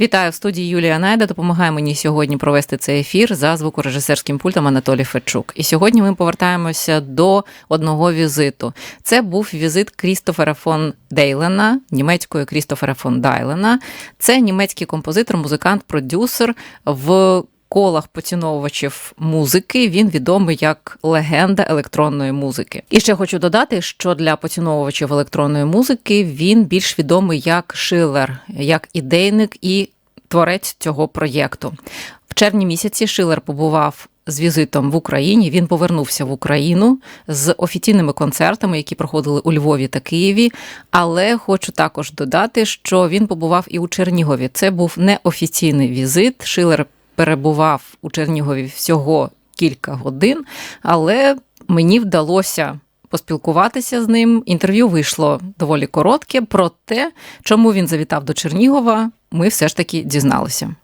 Вітаю в студії Юлія Найда. Допомагає мені сьогодні провести цей ефір за звукорежисерським пультом Анатолій Федчук. І сьогодні ми повертаємося до одного візиту. Це був візит Крістофера фон Дейлена, німецької Крістофера фон Дайлена. Це німецький композитор, музикант, продюсер в. Колах поціновувачів музики він відомий як легенда електронної музики. І ще хочу додати, що для поціновувачів електронної музики він більш відомий як Шилер, як ідейник і творець цього проєкту. В червні місяці Шилер побував з візитом в Україні. Він повернувся в Україну з офіційними концертами, які проходили у Львові та Києві. Але хочу також додати, що він побував і у Чернігові. Це був неофіційний візит. Шилер перебував у Чернігові всього кілька годин, але мені вдалося поспілкуватися з ним. Інтерв'ю вийшло доволі коротке. Проте, чому він завітав до Чернігова, ми все ж таки дізналися.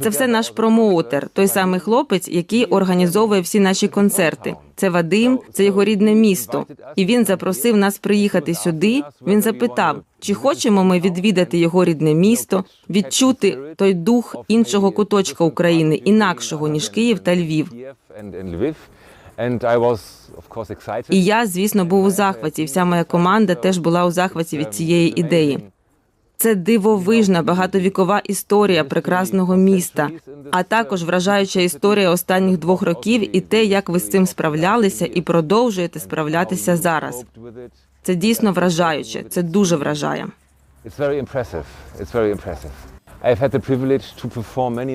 Це все наш промоутер, той самий хлопець, який організовує всі наші концерти. Це Вадим, це його рідне місто. І він запросив нас приїхати сюди. Він запитав, чи хочемо ми відвідати його рідне місто, відчути той дух іншого куточка України, інакшого ніж Київ та Львів. І я, звісно, був у захваті. Вся моя команда теж була у захваті від цієї ідеї. Це дивовижна багатовікова історія прекрасного міста, а також вражаюча історія останніх двох років і те, як ви з цим справлялися і продовжуєте справлятися зараз. Це дійсно вражаюче. Це дуже вражає.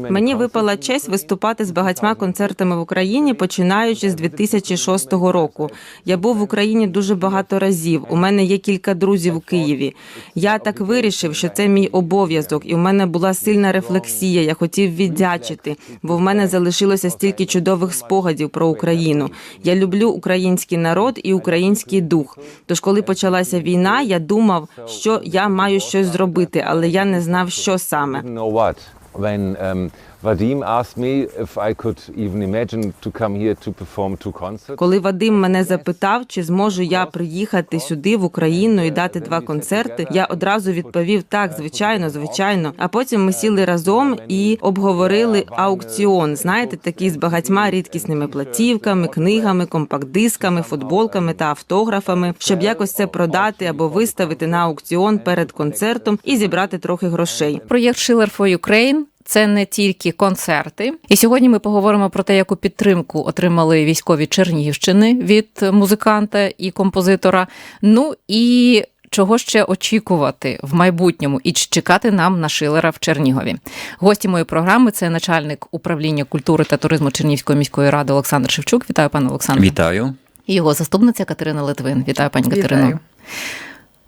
Мені випала честь виступати з багатьма концертами в Україні, починаючи з 2006 року. Я був в Україні дуже багато разів. У мене є кілька друзів у Києві. Я так вирішив, що це мій обов'язок, і у мене була сильна рефлексія. Я хотів віддячити, бо в мене залишилося стільки чудових спогадів про Україну. Я люблю український народ і український дух. Тож, коли почалася війна, я думав, що я маю щось зробити, але я не знав, що саме. Didn't know what. When um, Vadim asked me if I could even imagine to come here to perform two concerts. Коли Вадим мене запитав, чи зможу я приїхати сюди в Україну і дати два концерти, я одразу відповів так, звичайно, звичайно. А потім ми сіли разом і обговорили аукціон. Знаєте, такий з багатьма рідкісними платівками, книгами, компакт-дисками, футболками та автографами, щоб якось це продати або виставити на аукціон перед концертом і зібрати трохи грошей. Проєкт Schiller for Ukraine це не тільки концерти. І сьогодні ми поговоримо про те, яку підтримку отримали військові Чернігівщини від музиканта і композитора. Ну і чого ще очікувати в майбутньому і чекати нам на Шилера в Чернігові. Гості моєї програми це начальник управління культури та туризму Чернігівської міської ради Олександр Шевчук. Вітаю, пане Олександре. Вітаю. І його заступниця Катерина Литвин. Вітаю, пані Вітаю. Катерино.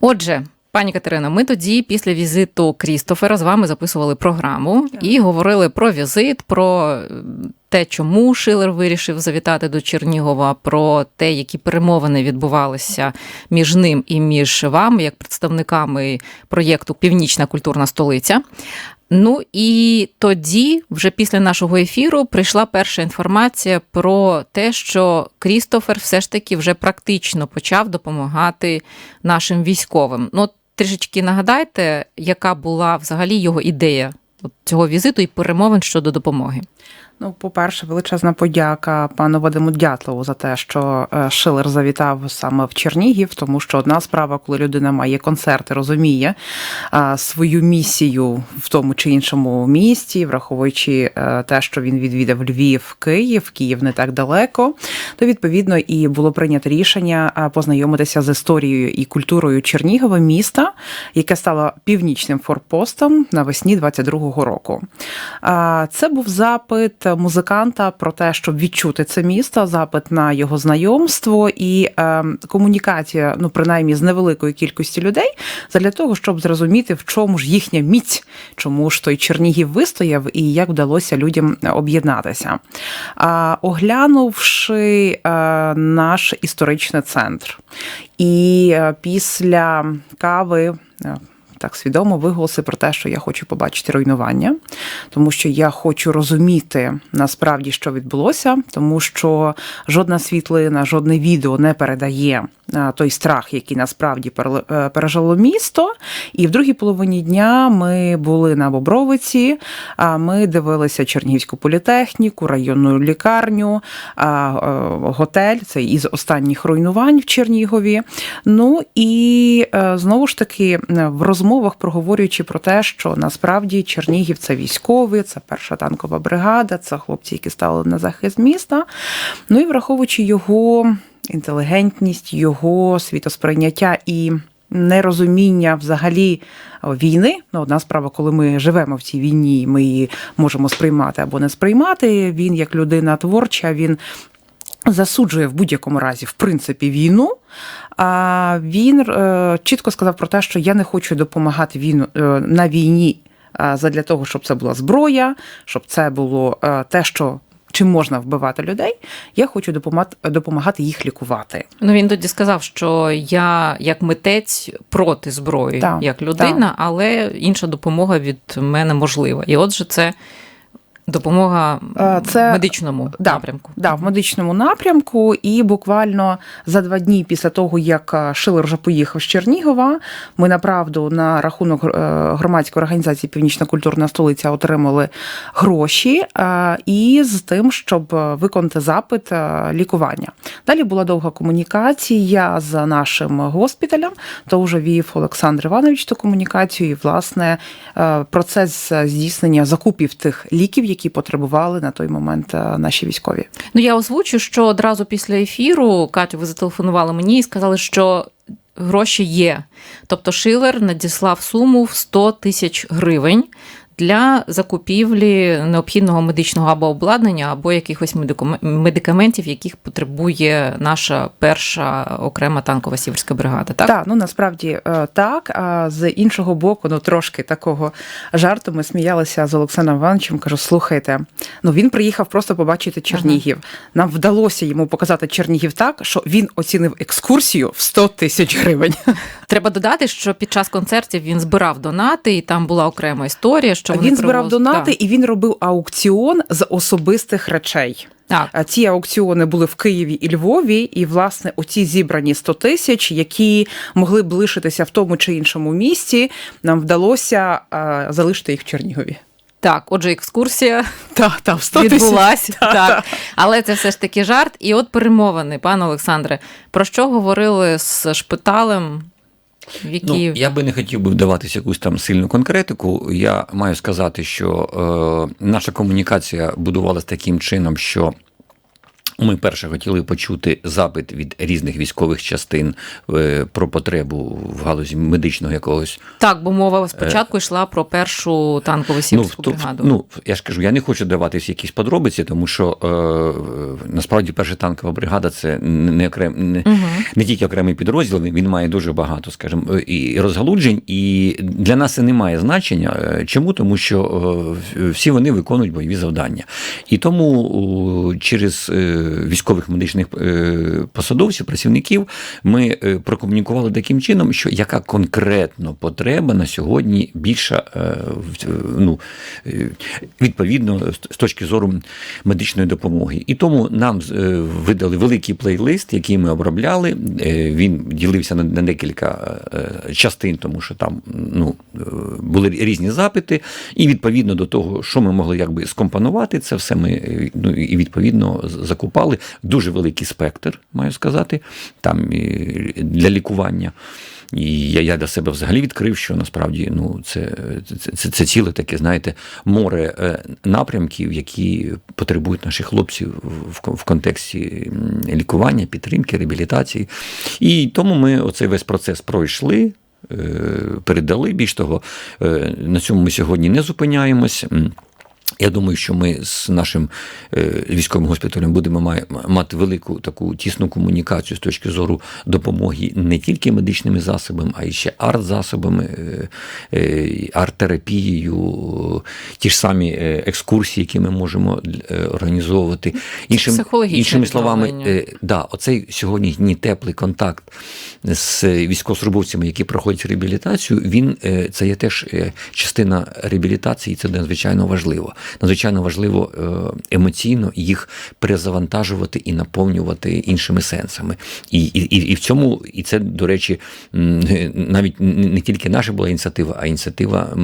Отже. Пані Катерина, ми тоді після візиту Крістофера з вами записували програму і говорили про візит, про те, чому Шилер вирішив завітати до Чернігова, про те, які перемовини відбувалися між ним і між вами, як представниками проєкту Північна культурна столиця. Ну і тоді, вже після нашого ефіру, прийшла перша інформація про те, що Крістофер все ж таки вже практично почав допомагати нашим військовим. Ну, трішечки нагадайте, яка була взагалі його ідея цього візиту і перемовин щодо допомоги. Ну, по-перше, величезна подяка пану Вадиму Дятлову за те, що е, Шилер завітав саме в Чернігів, тому що одна справа, коли людина має концерти, розуміє свою місію в тому чи іншому місті, враховуючи е, те, що він відвідав Львів, Київ, Київ не так далеко, то відповідно і було прийнято рішення е, познайомитися з історією і культурою Чернігова, міста, яке стало північним форпостом навесні 22-го року. Це був запит музиканта про те, щоб відчути це місто, запит на його знайомство і е, комунікація, ну принаймні з невеликою кількістю людей, для того, щоб зрозуміти, в чому ж їхня міць, чому ж той Чернігів вистояв і як вдалося людям об'єднатися. А, Оглянувши е, наш історичний центр, і е, після кави. Так свідомо виголоси про те, що я хочу побачити руйнування, тому що я хочу розуміти насправді, що відбулося, тому що жодна світлина, жодне відео не передає той страх, який насправді е, пережило місто. І в другій половині дня ми були на Бобровиці. Ми дивилися Чернігівську політехніку, районну лікарню, е, готель. Це із останніх руйнувань в Чернігові. Ну і е, знову ж таки е, в розмовах проговорюючи про те, що насправді Чернігів це військовий, це перша танкова бригада, це хлопці, які стали на захист міста. Ну і враховуючи його інтелігентність, його світосприйняття і нерозуміння взагалі війни. Ну, одна справа, коли ми живемо в цій війні, ми її можемо сприймати або не сприймати. Він як людина творча, він. Засуджує в будь-якому разі, в принципі, війну. А він е, чітко сказав про те, що я не хочу допомагати війну е, на війні задля того, щоб це була зброя, щоб це було е, те, що чим можна вбивати людей. Я хочу допомагати, їх лікувати. Ну він тоді сказав, що я як митець проти зброї, Так, як людина, але інша допомога від мене можлива. І отже, це допомога Е, це- медичному Да, напрямку. Да, в медичному напрямку, і буквально за два дні після того, як е, Шилер вже поїхав з Чернігова, ми направду на рахунок е, громадської організації Північна культурна столиця отримали гроші і з тим, щоб виконати запит лікування. Далі була довга комунікація з нашим госпіталем. То вже вів Олександр Іванович ту комунікацію, і власне процес здійснення закупів тих ліків, які потребували на той момент е, наші військові. Ну я озвучу, що одразу після ефіру Катю, ви зателефонували мені і сказали, що гроші є. Тобто Шилер надіслав суму в 100 тисяч гривень. Для закупівлі необхідного медичного або обладнання, або якихось медикаментів, яких потребує наша перша окрема танкова сіверська бригада. Так, Так, ну насправді е, так. А з іншого боку, ну трошки такого жарту ми сміялися з Олександром Івановичем. Кажу, слухайте, ну він приїхав просто побачити Чернігів. Нам вдалося йому показати Чернігів так, що він оцінив екскурсію в 100 тисяч гривень. треба додати, що під час концертів він збирав донати, і там була окрема історія. Що вони він збирав донати Так. і він робив аукціон з особистих речей. Так. А Ці аукціони були в Києві і Львові, і власне оці зібрані 100 тисяч, які могли б лишитися в тому чи іншому місті, нам вдалося е, залишити їх в Чернігові. Так, отже, екскурсія Так, так, відбулася. Так. Але це все ж таки жарт. І от перемовини, пане Олександре, про що говорили з шпиталем? Які... Ну, я би не хотів би вдаватися якусь там сильну конкретику. Я маю сказати, що е, наша комунікація будувалася таким чином, що ми перше хотіли почути запит від різних військових частин е, про потребу в галузі медичного якогось Так, бо мова спочатку йшла про першу танкову сіверську Е. ну, бригаду. ну, я ж кажу, я не хочу даватися якісь подробиці, тому що е, насправді перша танкова бригада це не, окрем, не, не тільки окремий підрозділ, він має дуже багато, скажімо, е, і розгалуджень. І для нас це не має значення. Е, Чому? Тому що е, всі вони виконують бойові завдання. І тому через е, військових медичних е, посадовців, працівників, ми е, прокомунікували таким чином, що яка конкретно потреба на сьогодні більша е, ну, відповідно з- точки зору медичної допомоги. І тому нам видали великий плейлист, який ми обробляли. Він ділився на декілька частин, тому що там ну, були різні запити. І відповідно до того, що ми могли якби скомпонувати, це все ми ну, і відповідно з- закупали. Дуже великий спектр, маю сказати, там для лікування. І я, я для себе взагалі відкрив, що насправді ну, це, це, це, це ціле таке, знаєте, море е, напрямків, які потребують наших хлопців в, в контексті лікування, підтримки, реабілітації. І тому ми оцей весь процес пройшли. е, Передали більш того, е, на цьому ми сьогодні не зупиняємось. Я думаю, що ми з нашим е, військовим госпіталем будемо мати велику таку тісну комунікацію з точки зору допомоги не тільки медичними засобами, а й ще арт-засобами, е, е, арт-терапією, ті ж самі екскурсії, які ми можемо організовувати. Іншим, іншими словами, да, оцей сьогоднішній теплий контакт з військовослужбовцями, які проходять реабілітацію, він це є теж частина реабілітації, і це надзвичайно важливо. Важливо. Надзвичайно важливо е, емоційно їх перезавантажувати і наповнювати іншими сенсами. І, і, і, в цьому, і це, до речі, навіть не тільки наша була ініціатива, а ініціатива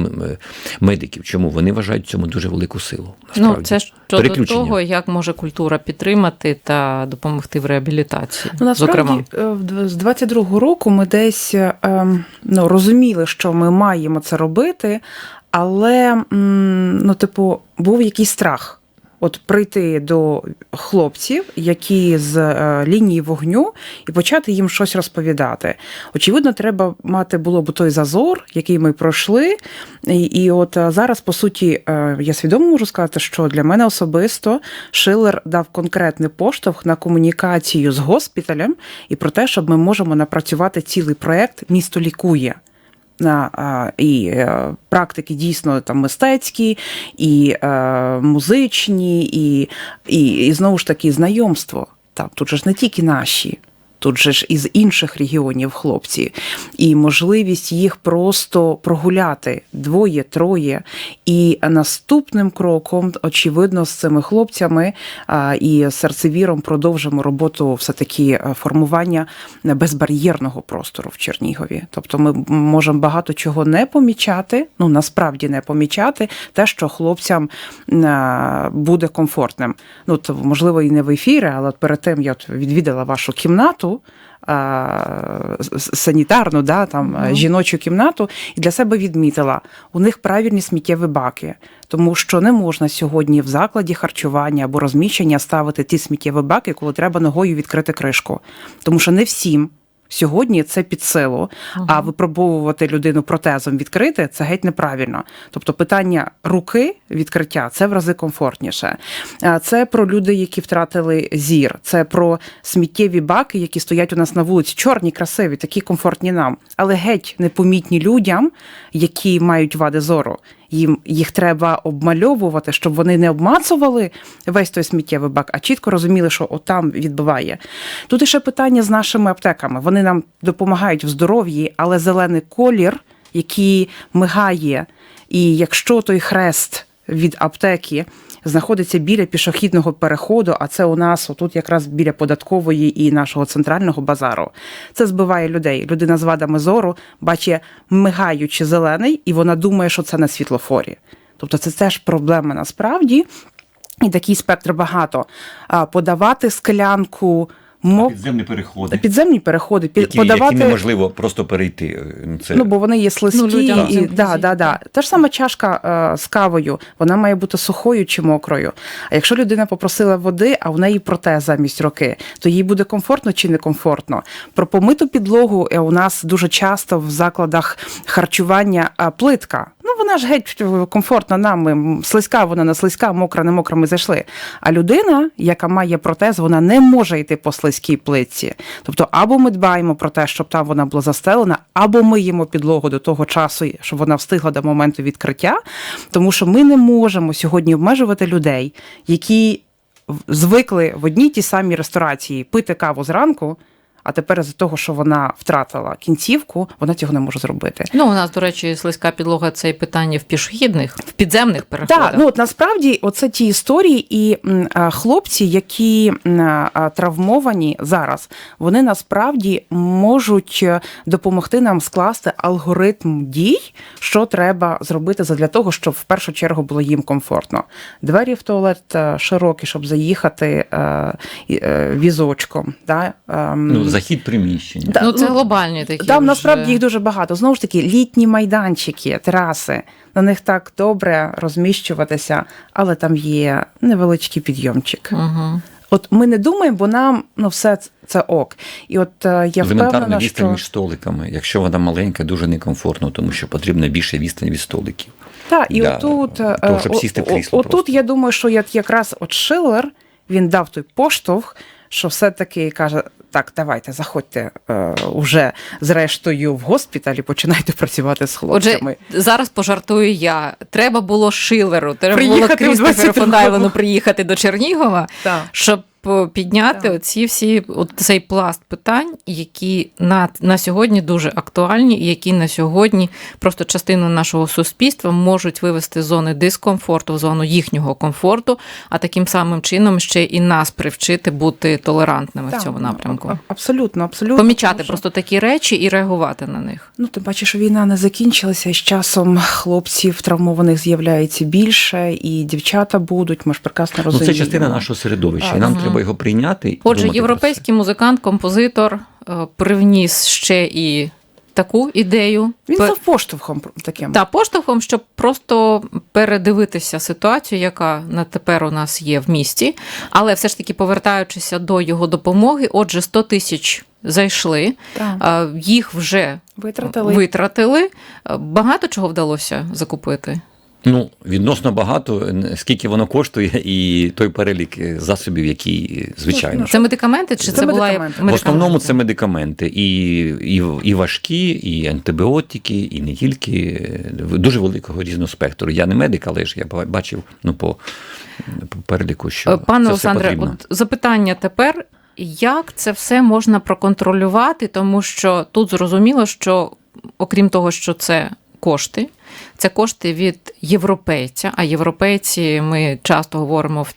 медиків. Чому вони вважають цьому дуже велику силу? Ну, це щодо Переключення. того, як може культура підтримати та допомогти в реабілітації. Ну, насправді, Зокрема, е, в з 22-го року ми десь ем, ну, розуміли, що ми маємо це робити, але ну, типу, був якийсь страх. От прийти до хлопців, які з е, лінії вогню, і почати їм щось розповідати. Очевидно, треба мати було б той зазор, який ми пройшли. І, і от е, зараз, по суті, е, я свідомо можу сказати, що для мене особисто Шиллер дав конкретний поштовх на комунікацію з госпіталем і про те, щоб ми можемо напрацювати цілий проект Місто лікує. І е, практики дійсно там мистецькі, і е, музичні, і, і, і знову ж таки знайомство. Там тут же ж не тільки наші. Тут же ж із інших регіонів хлопці, і можливість їх просто прогуляти двоє, троє. І наступним кроком, очевидно, з цими хлопцями і серцевіром продовжимо роботу все таки формування безбар'єрного простору в Чернігові. Тобто, ми можемо багато чого не помічати, ну насправді не помічати, те, що хлопцям буде комфортним. Ну то можливо і не в ефірі, але перед тим я відвідала вашу кімнату. С- Санітарну, да, там Мгм. жіночу кімнату, і для себе відмітила, у них правильні сміттєві баки, тому що не можна сьогодні в закладі харчування або розміщення ставити ті сміттєві баки, коли треба ногою відкрити кришку. Тому що не всім. Сьогодні це під силу, а випробовувати людину протезом відкрити це геть неправильно. Тобто питання руки відкриття це в рази комфортніше. Це про людей, які втратили зір, це про сміттєві баки, які стоять у нас на вулиці, чорні, красиві, такі комфортні нам, але геть непомітні людям, які мають вади зору. Їм їх треба обмальовувати, щоб вони не обмацували весь той сміттєвий бак, а чітко розуміли, що отам відбуває. Тут іще питання з нашими аптеками. Вони нам допомагають в здоров'ї, але зелений колір, який мигає, і якщо той хрест від аптеки знаходиться біля пішохідного переходу, а це у нас отут якраз біля податкової і нашого центрального базару. Це збиває людей. Людина з вадами зору бачить мигаючи зелений, і вона думає, що це на світлофорі. Тобто це теж проблема насправді. І такий спектр багато. Подавати склянку мов... Підземні переходи, підземні переходи, під... які, подавати які неможливо просто перейти. Це Ну, бо вони є слизькі, Ну, людям і да, да, да. Та ж сама чашка е, з кавою, вона має бути сухою чи мокрою. А якщо людина попросила води, а в неї протез замість руки, то їй буде комфортно чи некомфортно. Про помиту підлогу е, у нас дуже часто в закладах харчування е, плитка. Ну, вона ж геть комфортна нам. Слизька вона не слизька, мокра, не мокра, ми зайшли. А людина, яка має протез, вона не може йти по слизькій плитці. Тобто, або ми дбаємо про те, щоб там вона була застелена, або миємо підлогу до того часу, щоб вона встигла до моменту відкриття. Тому що ми не можемо сьогодні обмежувати людей, які звикли в одній тій самій ресторації пити каву зранку. А тепер з-за того, що вона втратила кінцівку, вона цього не може зробити. ну у нас, до речі, слизька підлога це і питання в пішохідних, в підземних переходах. Так, ну от насправді оце ті історії, і а, хлопці, які а, травмовані зараз, вони насправді можуть е, допомогти нам скласти алгоритм дій, що треба зробити для того, щоб в першу чергу було їм комфортно. Двері в туалет е, широкі, щоб заїхати е, візочком. Да? ем, ну, захід приміщення. Да, ну це ну, глобальні такі. там вже. насправді їх дуже багато. Знову ж таки, літні майданчики, тераси. На них так добре розміщуватися, але там є невеличкий підйомчик. Угу. От ми не думаємо, бо нам ну все це ок. І от е, я Елементарна впевнена, відстань що між столиками. Якщо вона маленька, дуже некомфортно, тому що потрібна більше відстань від столиків. та і для отут е, того, щоб сісти в крісло отут просто. я думаю, що якраз от Шиллер він дав той поштовх, що все-таки каже: так, давайте, заходьте е, уже зрештою в госпіталі, починайте працювати з Отже, хлопцями. зараз пожартую я. Треба було Шилеру, треба Приїхати було Крістоферу 22-му. Фондайлену приїхати до Чернігова, Так. щоб підняти Так. оці всі от цей пласт питань, які на, на сьогодні дуже актуальні, і які на сьогодні просто частину нашого суспільства можуть вивести з зони дискомфорту в зону їхнього комфорту, а таким самим чином ще і нас привчити бути толерантними в цьому напрямку. а- Абсолютно, абсолютно. Помічати Тому що- просто такі речі і реагувати на них. Ну, ти бачиш, що війна не закінчилася, і з часом хлопців травмованих з'являється більше, і дівчата будуть. Ми ж прекрасно Ну, це частина нашого середовища, і Так. нам Мгм. Треба його прийняти. і Отже, європейський музикант, композитор е, привніс ще і таку ідею. Він став поштовхом таким. та поштовхом, щоб просто передивитися ситуацію, яка на тепер у нас є в місті, але все ж таки повертаючися до його допомоги, отже, 100 тисяч зайшли, Так. а, їх вже Витратили. витратили. Е, Багато чого вдалося закупити. Ну, відносно багато, скільки воно коштує, і той перелік засобів, які, звичайно. Ну, Це медикаменти чи це, Це була медикаменти. В основному це медикаменти, і, і, і важкі, і антибіотики, і не тільки е, дуже великого різного спектру. Я не медик, але ж я бачив ну, по, по переліку, що Е, Пане це все Олександре, потрібно. от запитання тепер. Як це все можна проконтролювати? Тому що тут зрозуміло, що окрім того, що це кошти, це кошти від європейця. А європейці ми часто говоримо в,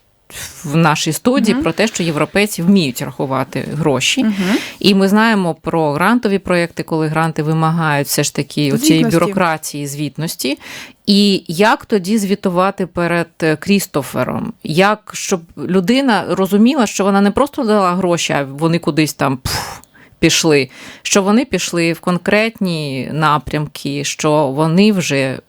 в нашій студії Мгм. про те, що європейці вміють рахувати гроші. Мгм. І ми знаємо про грантові проекти, коли гранти вимагають все ж таки цієї бюрократії, звітності. І як тоді звітувати перед е, Крістофером? Як щоб людина розуміла, що вона не просто дала гроші, а вони кудись там пф, пішли, що вони пішли в конкретні напрямки, що вони вже е,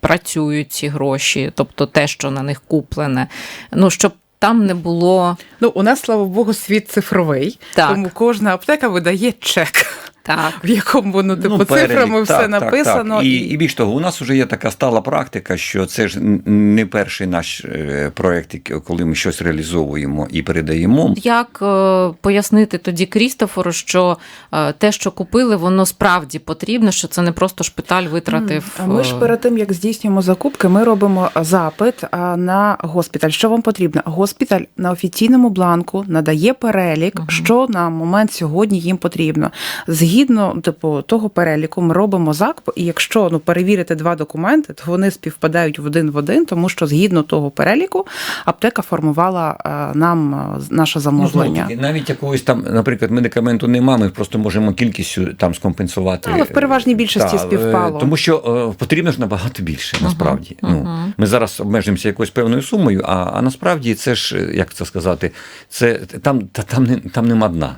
працюють ці гроші, тобто те, що на них куплене. Ну щоб там не було Ну, у нас, слава Богу, світ цифровий, Так. тому кожна аптека видає чек, так. в якому ну, типу, перелік, цифрами все так, написано. Так, так. І, і більш того, у нас вже є така стала практика, що це ж не перший наш е, проект, коли ми щось реалізовуємо і передаємо. Як е, пояснити тоді Крістофору, що е, те, що купили, воно справді потрібно, що це не просто шпиталь витратив. А Ми ж перед тим, як здійснюємо закупки, ми робимо запит на госпіталь. Що вам потрібно? Госпіталь на офіційному бланку надає перелік, Мгм. що на момент сьогодні їм потрібно. Згідно типу того переліку, ми робимо закуп, і якщо ну перевірити два документи, то вони співпадають в один в один, тому що згідно того переліку аптека формувала а, нам а, наше Ну, замовлення. таки, навіть якогось там, наприклад, медикаменту немає, ми просто можемо кількістю там скомпенсувати. Але в переважній більшості Та, е, співпало. Тому що е, потрібно ж набагато більше, насправді. Мгм, Ну, мгм. ми зараз обмежуємося якоюсь певною сумою, а, а насправді це ж, е, як це сказати, це там, та, там, не, там нема дна.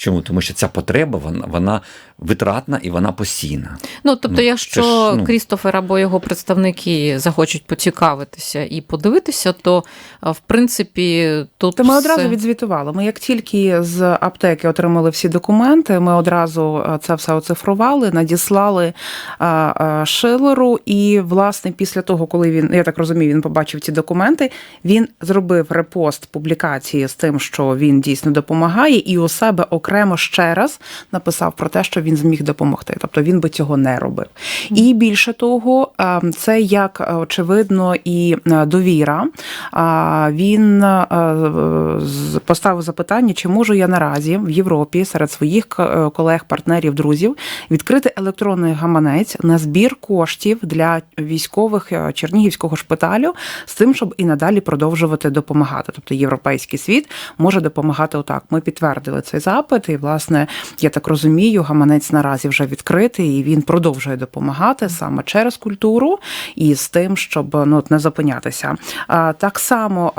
Чому? Тому що ця потреба вона, вона витратна і вона постійна. Ну, тобто, Ну, якщо ж, ну. Крістофер або його представники захочуть поцікавитися і подивитися, то е, в принципі тут ми все... одразу відзвітували. Ми як тільки з аптеки отримали всі документи, ми одразу е, це все оцифрували, надіслали е, Шилеру. І, власне, після того, коли він, я так розумію, він побачив ці документи, він зробив репост публікації з тим, що він дійсно допомагає, і у себе окремо ще раз написав про те, що він зміг допомогти. Тобто він би цього не робив. І більше того, це як е, очевидно і е, довіра. Він е, поставив запитання, чи можу я наразі в Європі серед своїх колег, партнерів, друзів відкрити електронний гаманець на збір коштів для військових Чернігівського шпиталю з тим, щоб і надалі продовжувати допомагати. Тобто європейський світ може допомагати отак. Ми підтвердили цей запит, і власне я так розумію, гаманець наразі вже відкритий, і він продовжує допомагати саме через культуру і з тим, щоб ну не зупинятися. Так само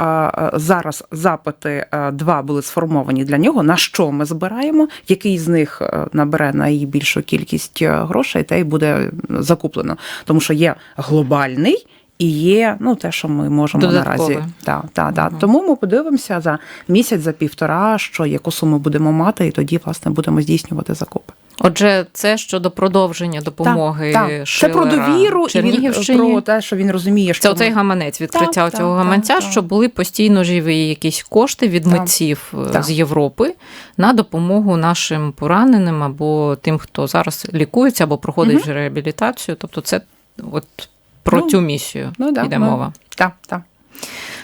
зараз запити два були сформовані для нього. На що ми збираємо? Який з них е, набере найбільшу кількість е, грошей, те й буде закуплено, тому що є глобальний. І є ну те, що ми можемо Додаткове. наразі. Так, так, так. Мгм. Тому ми подивимося за місяць, за півтора, що яку суму будемо мати, і тоді власне будемо здійснювати закупи. Отже, це щодо продовження допомоги Так, так. Це про довіру і він, про те, що він розуміє, що Це оцей гаманець, відкриття Так, цього так, гаманця, так, так. були постійно живі якісь кошти від Так, митців е, так. з Європи на допомогу нашим пораненим або тим, хто зараз лікується або проходить вже реабілітацію. Тобто, це от про Ну, цю місію ну, да, йде ми- мова. Так, так.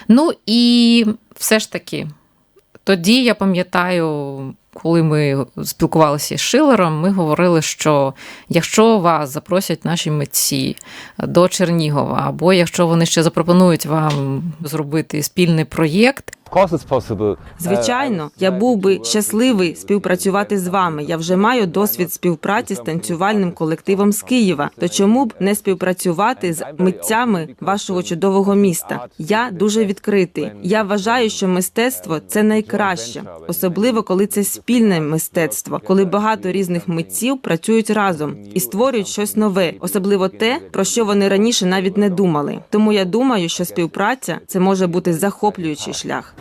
Ну і все ж таки. Тоді я пам'ятаю, коли ми спілкувалися з Шилером, ми говорили, що якщо вас запросять наші митці до Чернігова, або якщо вони ще запропонують вам зробити спільний проєкт. Uh, Звичайно, я був би щасливий співпрацювати з вами. Я вже маю досвід співпраці з танцювальним колективом з Києва. То чому б не співпрацювати з митцями вашого чудового міста? Я дуже відкритий. Я вважаю, що мистецтво це найкраще, особливо коли це спільне мистецтво, коли багато різних митців працюють разом і створюють щось нове, особливо те, про що вони раніше навіть не думали. Тому я думаю, що співпраця це може бути захоплюючий шлях.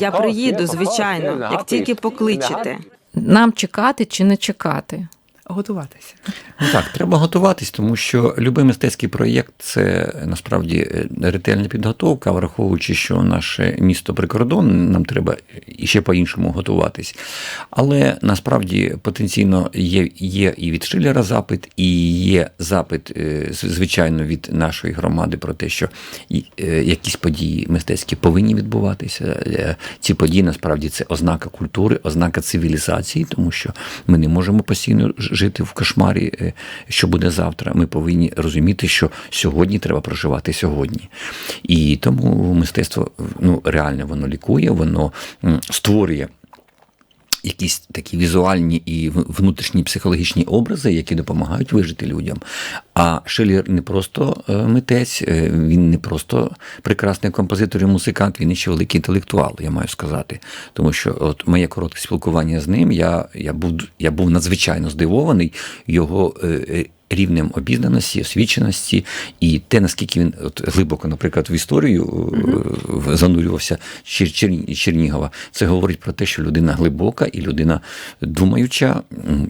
Я приїду, звичайно, як тільки. Покличете. нам чекати чи не чекати? Готуватися. Ну так, треба готуватись, тому що будь-який мистецький проєкт це насправді е, ретельна підготовка, враховуючи, що наше місто прикордон, нам треба іще по-іншому готуватись. Але насправді потенційно є, є і від Шилера запит, і є запит, е, звичайно, від нашої громади про те, що е, якісь події мистецькі повинні відбуватися. Е, Ці події насправді це ознака культури, ознака цивілізації, тому що ми не можемо постійно ж- жити в кошмарі, е, що буде завтра. Ми повинні розуміти, що сьогодні треба проживати сьогодні. І тому мистецтво ну, реально воно лікує, воно створює. Якісь такі візуальні і внутрішні психологічні образи, які допомагають вижити людям. А Шелір не просто е, митець, е, він не просто прекрасний композитор і музикант, він ще великий інтелектуал, я маю сказати. Тому що от моє коротке спілкування з ним, я, я, був, я був надзвичайно здивований його е, рівнем обізнаності, освіченості, і те, наскільки він от, глибоко, наприклад, в історію е, занурювався Чер, Чер- Чернігова, це говорить про те, що людина глибока і людина думаюча,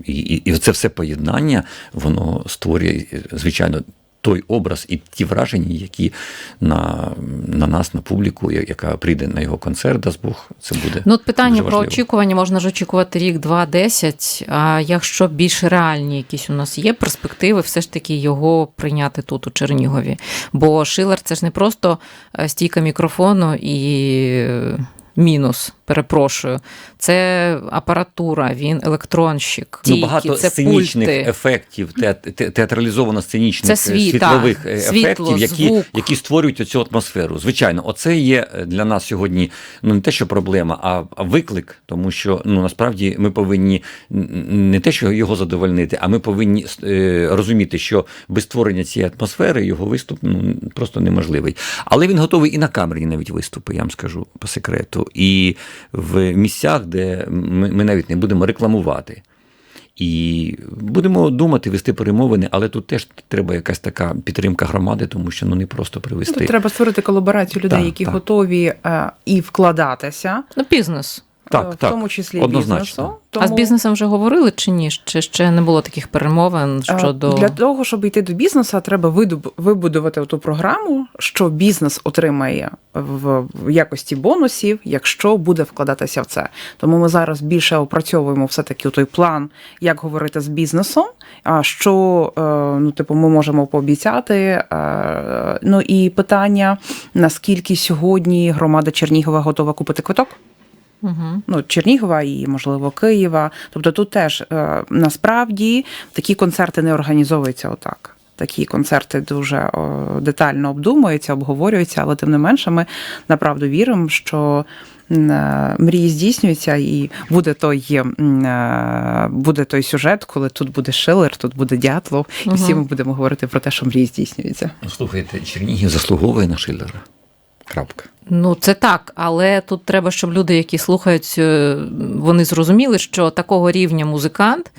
і, і, і це все поєднання, воно створює, е, звичайно. Той образ і ті враження, які на, на нас, на публіку, яка прийде на його концерт, дасть Бог, це буде. Ну, от питання дуже про очікування можна ж очікувати рік, два, десять. А якщо більш реальні якісь у нас є перспективи, все ж таки його прийняти тут у Чернігові. Бо Шилер це ж не просто е, стійка мікрофону і мінус. Перепрошую, це апаратура, він електронщик, Ну, багато це сценічних пульти. ефектів, те- те- театралізовано сценічних Це е, світ, світлових е, Світло, ефектів, які, звук. які створюють оцю атмосферу. Звичайно, оце є для нас сьогодні ну не те, що проблема, а, а виклик, тому що ну насправді ми повинні не те, що його задовольнити, а ми повинні е, розуміти, що без створення цієї атмосфери його виступ ну просто неможливий. Але він готовий і на камері навіть виступи, я вам скажу по секрету, і в місцях, де ми, ми навіть не будемо рекламувати. І будемо думати, вести перемовини, але тут теж треба якась така підтримка громади, тому що ну не просто привести. Тут треба створити колаборацію людей, Так, які так. готові е, і вкладатися, Ну, бізнес. Так, в так, тому числі однозначно. бізнесу. А з бізнесом вже говорили чи ні? Чи ще не було таких перемовин Е, щодо Для того, щоб йти до бізнесу, треба вибудувати ту програму, що бізнес отримає в якості бонусів, якщо буде вкладатися в це. Тому ми зараз більше опрацьовуємо все-таки той план, як говорити з бізнесом, а що е, ну, типу, ми можемо пообіцяти. е, Ну і питання, наскільки сьогодні громада Чернігова готова купити квиток? Угу. ну, Чернігова і, можливо, Києва. Тобто тут теж е, насправді такі концерти не організовуються отак. Такі концерти дуже детально обдумуються, обговорюються, але тим не менше, ми направду віримо, що е, мрії здійснюються, і буде той, е, буде той сюжет, коли тут буде Шилер, тут буде Дятлов, і всі ми будемо говорити про те, що мрії здійснюються. Ну, Слухайте, Чернігів заслуговує на Шиллера. Крапка. Ну, це так, але тут треба, щоб люди, які слухають, е, вони зрозуміли, що такого рівня музикант,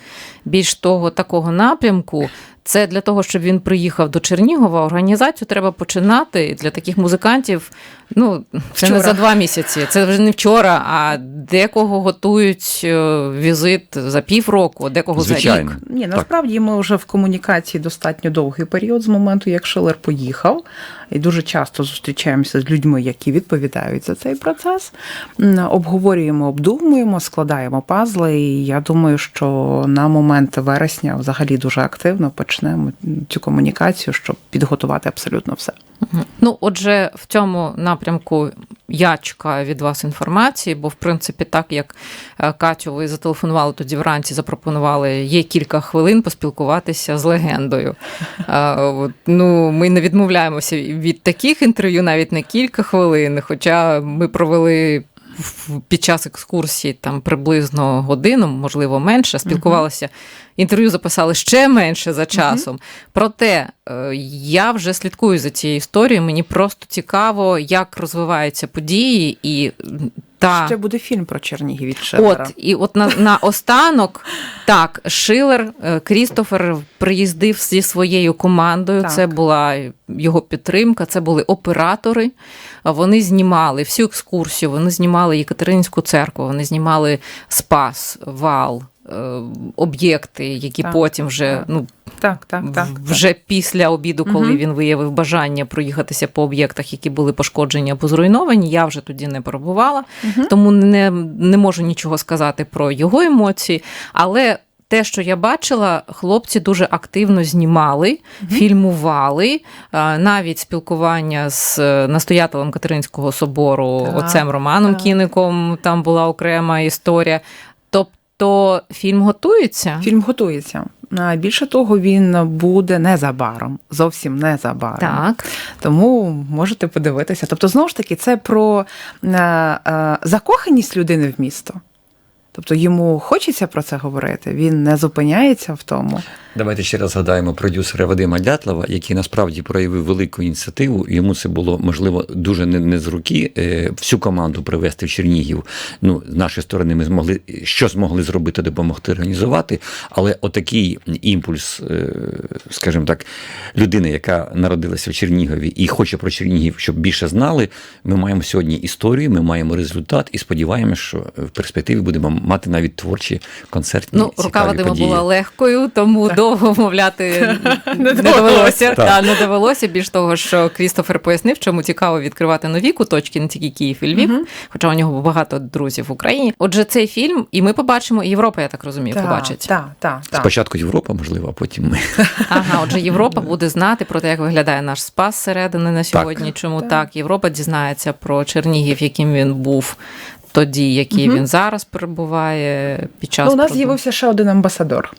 більш того, такого напрямку, це для того, щоб він приїхав до Чернігова, організацію треба починати для таких музикантів. Ну, це не за два місяці, це вже не вчора, а декого готують е, візит за півроку, декого за рік. Ні, Так. насправді ми вже в комунікації достатньо довгий період з моменту, як Шилер поїхав, і дуже часто зустрічаємося з людьми, які відповідають за цей процес. Обговорюємо, обдумуємо, складаємо пазли. І я думаю, що на момент вересня взагалі дуже активно почнемо цю комунікацію, щоб підготувати абсолютно все. Ну, отже, в цьому напрямку я чекаю від вас інформації, бо в принципі, так як е, Катю, ви зателефонували тоді вранці, запропонували є кілька хвилин поспілкуватися з легендою. Е, Ну, ми не відмовляємося від таких інтерв'ю навіть на кілька хвилин, хоча ми провели. Під час екскурсії там приблизно годину, можливо, менше, спілкувалися. Інтерв'ю записали ще менше за часом. Проте е, я вже слідкую за цією історією. Мені просто цікаво, як розвиваються події, і та Ще буде фільм про Чернігів від Шиллера. От, і от на, на останок, так, Шилер, е, Крістофер приїздив зі своєю командою. Так. Це була його підтримка, це були оператори. Вони знімали всю екскурсію, вони знімали Єкатеринську церкву, вони знімали Спас, Вал. е, Об'єкти, які Так, потім вже ну Так, так, так. вже після обіду, коли Мгм. він виявив бажання проїхатися по об'єктах, які були пошкоджені або зруйновані, я вже тоді не перебувала, тому не, не можу нічого сказати про його емоції. Але те, що я бачила, хлопці дуже активно знімали, фільмували, навіть спілкування з е, настоятелем Катеринського собору, Так, отцем Романом так. Кіником, там була окрема історія. Тобто фільм готується. Фільм готується. Більше того, він буде незабаром, зовсім незабаром. Так. Тому можете подивитися. Тобто, знову ж таки, це про е, е, закоханість людини в місто. Тобто йому хочеться про це говорити, він не зупиняється в тому. Давайте ще раз згадаємо продюсера Вадима Дятлова, який насправді проявив велику ініціативу. Йому це було можливо дуже не, не з руки е, всю команду привезти в Чернігів. Ну, з нашої сторони, ми змогли що змогли зробити, допомогти організувати. Але отакий імпульс, е, скажімо так, людини, яка народилася в Чернігові і хоче про Чернігів, щоб більше знали. Ми маємо сьогодні історію, ми маємо результат і сподіваємося, що в перспективі будемо мати навіть творчі концертні. Ну, рука Вадима події. була легкою, тому довго мовляти не довелося. Та, не довелося. Більш того, що Крістофер пояснив, чому цікаво відкривати нові куточки, не тільки Київ і Львів, хоча у нього багато друзів в Україні. Отже, цей фільм, і ми побачимо, і Європа, я так розумію, побачить. Так, так, так. Спочатку Європа, можливо, а потім ми. Ага, отже, Європа буде знати про те, як виглядає наш спас зсередини на сьогодні. Чому так. Європа дізнається про Чернігів, яким він був тоді, який він зараз перебуває під час Ну, у нас з'явився ще один амбасадор.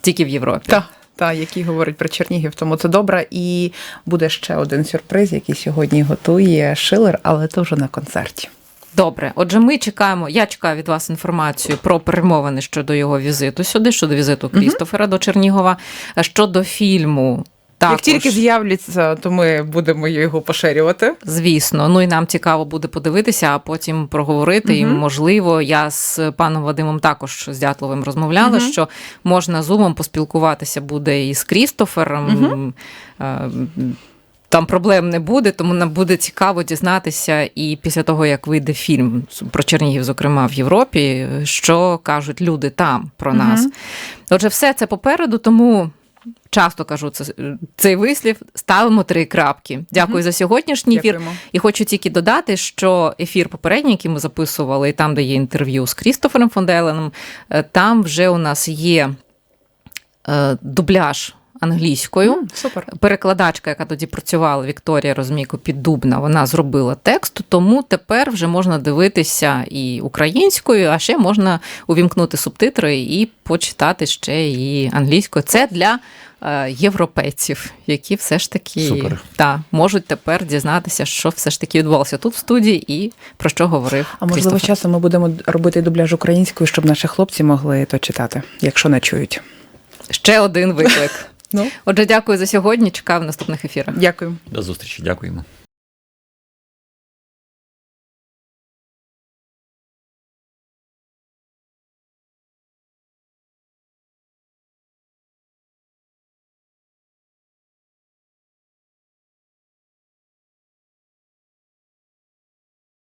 тільки в Європі. Так, та, який говорить про Чернігів, тому це добре. І буде ще один сюрприз, який сьогодні готує Шилер, але то вже на концерті. Добре, отже, ми чекаємо. Я чекаю від вас інформацію про перемовини щодо його візиту сюди, щодо візиту Крістофера до Чернігова. Щодо фільму, також, Як тільки з'являться, то ми будемо його поширювати. звісно. Ну і нам цікаво буде подивитися, а потім проговорити. І можливо, я з паном Вадимом також з Дятловим розмовляла, що можна зумом поспілкуватися буде і з Крістофером. Е, Там проблем не буде, тому нам буде цікаво дізнатися і після того, як вийде фільм про Чернігів, зокрема в Європі, що кажуть люди там про нас. Отже, все це попереду, тому часто кажу це, цей вислів. Ставимо три крапки. Дякую за сьогоднішній ефір. І хочу тільки додати, що ефір попередній, який ми записували, і там, де є інтерв'ю з Крістофером Фонделеном, е, там вже у нас є е, дубляж англійською. М, Супер. Перекладачка, яка тоді працювала, Вікторія Розмійко Піддубна, вона зробила текст, тому тепер вже можна дивитися і українською, а ще можна увімкнути субтитри і почитати ще і англійською. Це для е, європейців, які все ж таки Супер. та, можуть тепер дізнатися, що все ж таки відбувалося тут в студії і про що говорив. А можливо, часом ми будемо робити дубляж українською, щоб наші хлопці могли то читати, якщо не чують. ще один виклик. Ну, Отже, дякую за сьогодні. Чекаю в наступних ефірах. дякую. До зустрічі, дякуємо.